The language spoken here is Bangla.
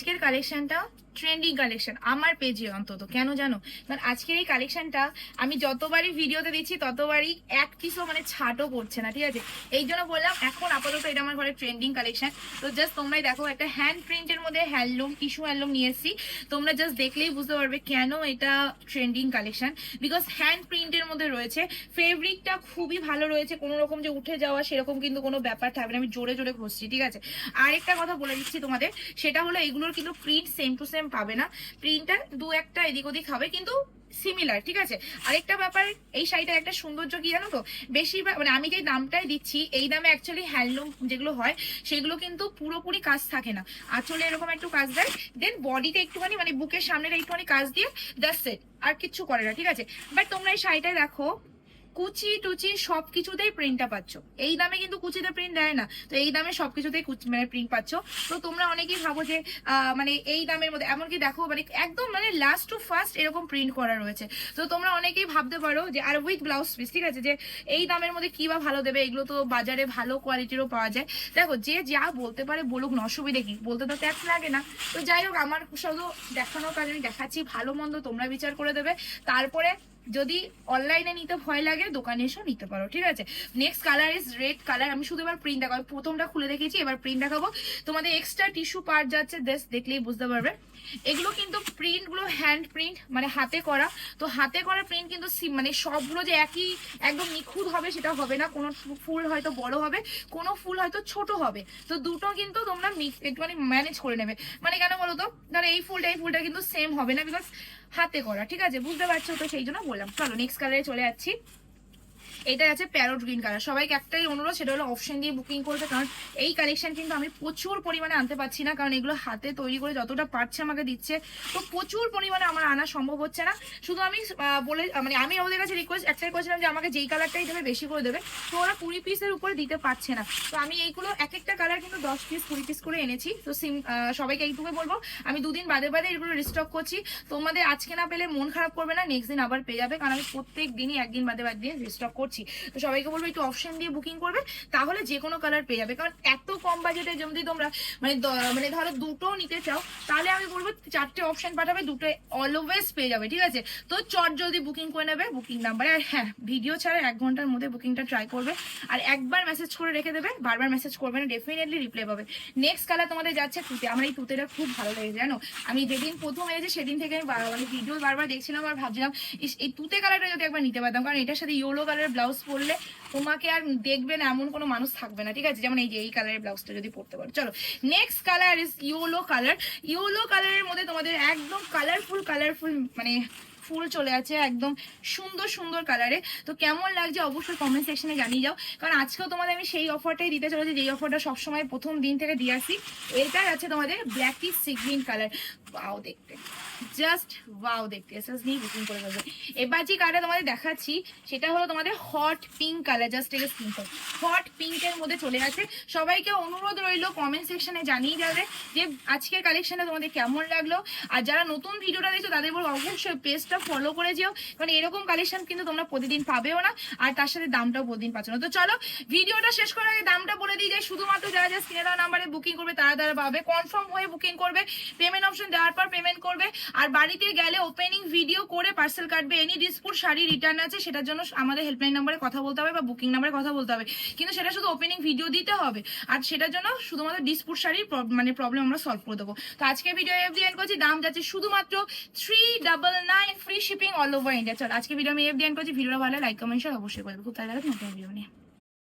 আজকের কালেকশনটা ট্রেন্ডিং কালেকশন আমার পেজে অন্তত, কেন জানো? কারণ আজকের এই কালেকশনটা আমি যতবারই ভিডিওতে দিচ্ছি, ততবারই এক পিসও মানে ছাটও করছে না, ঠিক আছে? এই জন্য বললাম, এখন আপাতত এটা আমার ঘরে ট্রেন্ডিং কালেকশন তো জাস্ট তোমরাই দেখো, একটা হ্যান্ড প্রিন্টের মধ্যে হ্যান্ডলুম টিস্যু হ্যান্ডলুম নিয়ে এসেছি। তোমরা জাস্ট দেখলেই বুঝতে পারবে কেন এটা ট্রেন্ডিং কালেকশন বিকজ হ্যান্ড প্রিন্টের মধ্যে রয়েছে ফেব্রিকটা খুবই ভালো রয়েছে, কোনো রকম যে উঠে যাওয়া সেরকম কিন্তু কোনো ব্যাপার থাকবে না, আমি জোরে জোরে ঘষছি, ঠিক আছে? আরেকটা কথা বলে দিচ্ছি তোমাদের, সেটা হলো এগুলোর কিন্তু প্রিন্ট সেম টু সেম পাবে না। প্রিন্টটা দু একটা এদিক ওদিক হবে, কিন্তু সিমিলার ঠিক আছে? আরেকটা ব্যাপার, এই শাড়িটার একটা সৌন্দর্য কি জানো তো? বেশিরভাগ মানে আমি যে দামটাই দিচ্ছি, এই দামে অ্যাকচুয়ালি হ্যান্ডলুম যেগুলো হয়, সেগুলো কিন্তু পুরোপুরি কাজ থাকে না। আঁচলে এরকম একটু কাজ দেয় দেন বডিতে একটুখানি মানে বুকের সামনের একটুখানি কাজ দিয়ে দ্যাটস সেট আর কিচ্ছু করে না, ঠিক আছে? বাট তোমরা এই শাড়িটায় দেখো কুচি টুচি সবকিছুতেই প্রিন্টটা পাচ্ছ। এই দামে কিন্তু কুচিতে প্রিন্ট দেয় না। তো এই দামে সবকিছুতেই কুচি মানে প্রিন্ট পাচ্ছ। তো তোমরা অনেকেই ভাবো যে মানে এই দামের মধ্যে, এমনকি দেখো মানে একদম মানে লাস্ট টু ফার্স্ট এরকম প্রিন্ট করা রয়েছে। তো তোমরা অনেকেই ভাবতে পারো যে, আর উইথ ব্লাউজ পিস ঠিক আছে? যে এই দামের মধ্যে কি বা ভালো দেবে? এগুলো তো বাজারে ভালো কোয়ালিটিরও পাওয়া যায়। দেখো, যে যা বলতে পারে বলুক, না অসুবিধে কি? বলতে তো ট্যাক্স লাগে না। তো যাই হোক, আমার শুধু দেখানোর আমি দেখাচ্ছি। ভালো মন্দ তোমরা বিচার করে দেবে। তারপরে যদি অনলাইনে নিতে ভয় লাগে, দোকানে এসেও নিতে পারো, ঠিক আছে? Next colour is red colour আমি শুধু এবার প্রিন্ট দেখাবো। প্রথমটা খুলে দেখেছি, এবার প্রিন্ট দেখাবো। তোমাদের এক্সট্রা টিস্যু পার্ট যাচ্ছে দেশ দেখলেই বুঝতে পারবে। এগুলো কিন্তু প্রিন্টগুলো হ্যান্ড প্রিন্ট মানে হাতে করা। তো হাতে করা প্রিন্ট কিন্তু মানে সবগুলো যে একই, একদম নিখুঁত হবে, সেটা হবে না। কোনো ফুল হয়তো বড় হবে, কোনো ফুল হয়তো ছোট হবে। তো দুটো কিন্তু তোমরা একটুখানি ম্যানেজ করে নেবে। মানে কেন বলো তো ধরো এই ফুলটা এই ফুলটা কিন্তু সেম হবে না বিকজ হাতে করা ঠিক আছে? বুঝতে পারছ তো? সেই জন্য বললাম। চলো নেক্সট কালারে চলে যাচ্ছি। এটা আছে প্যারোট গ্রিন কালার সবাইকে একটাই অনুরোধ, সেটা হলো অপশন দিয়ে বুকিং করবে, কারণ এই কালেকশন কিন্তু আমি প্রচুর পরিমাণে আনতে পারছি না, কারণ এগুলো হাতে তৈরি করে যতটা পারছে আমাকে দিচ্ছে। তো প্রচুর পরিমাণে আমার আনা সম্ভব হচ্ছে না। শুধু আমি বলে মানে আমি ওদের কাছে রিকোয়েস্ট একটাই করেছিলাম যে আমাকে যেই কালারটাই দেবে, বেশি করে দেবে। তো ওরা কুড়ি পিসের উপরে দিতে পারছে না। তো আমি এইগুলো এক একটা কালার কিন্তু দশ পিস কুড়ি পিস করে এনেছি। তো সিম সবাইকে এইটুকু বলব। আমি দুদিন বাদে বাদে এগুলো রিস্টক করছি। তোমাদের আজকে না পেলে মন খারাপ করবে না নেক্সট দিন আবার পেয়ে যাবে, কারণ আমি প্রত্যেক দিনই একদিন বাদে বাদ দিয়ে রিস্টক করছি। তো সবাইকে বলব একটু অপশন দিয়ে বুকিং করবে, তাহলে যে কোনো কালার পেয়ে যাবে। কারণ এত কম বাজেটে যদি তোমরা মানে মানে ধরো দুটো নিতে চাও, তাহলে আমি বলব চারটে অপশন পাঠাবে, দুটো অলওয়েজ পেয়ে যাবে, ঠিক আছে? তো চট যদি বুকিং করে নেবে বুকিং নাম্বারে আর হ্যাঁ ভিডিও ছাড়া এক ঘণ্টার মধ্যে বুকিংটা ট্রাই করবে। আর একবার মেসেজ করে রেখে দেবে, বারবার মেসেজ করবে না ডেফিনেটলি রিপ্লাই পাবে। নেক্সট কালার তোমাদের যাচ্ছে তুতে আমার এই তুতেটা খুব ভালো লেগেছে, জানো? আমি যেদিন প্রথম এনেছি, সেদিন থেকে আমি মানে ভিডিও বারবার দেখছিলাম আর ভাবছিলাম এই তুতে কালারটা যদি একবার নিতে পারতাম। কারণ এটার সাথে ইয়েলো কালারের ব্লাউজ পরলে তোমাকে আর দেখবে না, এমন কোনো মানুষ থাকবে না, ঠিক আছে? যেমন এই যে, এই কালারের ব্লাউজটা যদি পরতে পারো। চলো next colour is yellow colour yellow কালারের মধ্যে তোমাদের একদম কালারফুল কালারফুল মানে ফুল চলে আছে একদম সুন্দর সুন্দর কালারে তো কেমন লাগছে অবশ্যই কমেন্ট সেকশনে জানিয়ে যাও। কারণ আজকেও তোমাদের আমি সেই অফারটাই দিতে চলেছি, যেই অফারটা সবসময় প্রথম দিন থেকে দিয়ে আসি। এটাই আছে তোমাদের ব্ল্যাক টি সিগ্রিন কালার ওয়াও দেখতে। জাস্ট ওয়াও দেখতে। নিয়ে বুকিং করে দেবে এবার যে কালারটা তোমাদের দেখাচ্ছি, সেটা হলো তোমাদের হট পিঙ্ক কালার জাস্ট এটা স্ক্রিন হট পিঙ্কের মধ্যে চলে আসে। সবাইকে অনুরোধ রইল কমেন্ট সেকশনে জানিয়ে যাবে যে আজকের কালেকশনটা তোমাদের কেমন লাগল। আর যারা নতুন ভিডিওটা দেখছ, তাদের বলব অবশ্যই পেজটা ফলো করে যেও। কারণ এরকম কালেকশন কিন্তু তোমরা প্রতিদিন পাবেও না, আর তার সাথে দামটাও প্রতিদিন পাচ্ছ না। তো চলো, ভিডিওটা শেষ করার আগে দামটা বলে দিই যে শুধুমাত্র যারা যারা স্ক্রিনে নাম্বারে বুকিং করবে, তারা তারা পাবে। কনফার্ম হয়ে বুকিং করবে পেমেন্ট অপশন দেওয়ার পর পেমেন্ট করবে, আর বাড়িতে গেলে ওপেনিং ভিডিও করে পার্সেল কাটবে। এনি ডিসপুট শাড়ি রিটার্ন আছে, সেটার জন্য আমাদের হেল্পলাইন নাম্বারে কথা বলতে হবে বা বুকিং নাম্বারে কথা বলতে হবে। কিন্তু সেটা শুধু ওপেনিং ভিডিও দিতে হবে, আর সেটার জন্য শুধুমাত্র ডিসপুট শাড়ির মানে প্রবলেম আমরা সলভ করে দেবো। তো আজকে ভিডিও এন্ড করছি। দাম যাচ্ছে শুধুমাত্র three double nine free shipping all over India চল, আজকে ভিডিও আমি এফ ডিএন করছি, ভিডিওটা ভালো লাইক কমেন্ট শেয়ার অবশ্যই করবে। খুব তাড়াতাড়ি নতুন ভিডিও নিয়ে।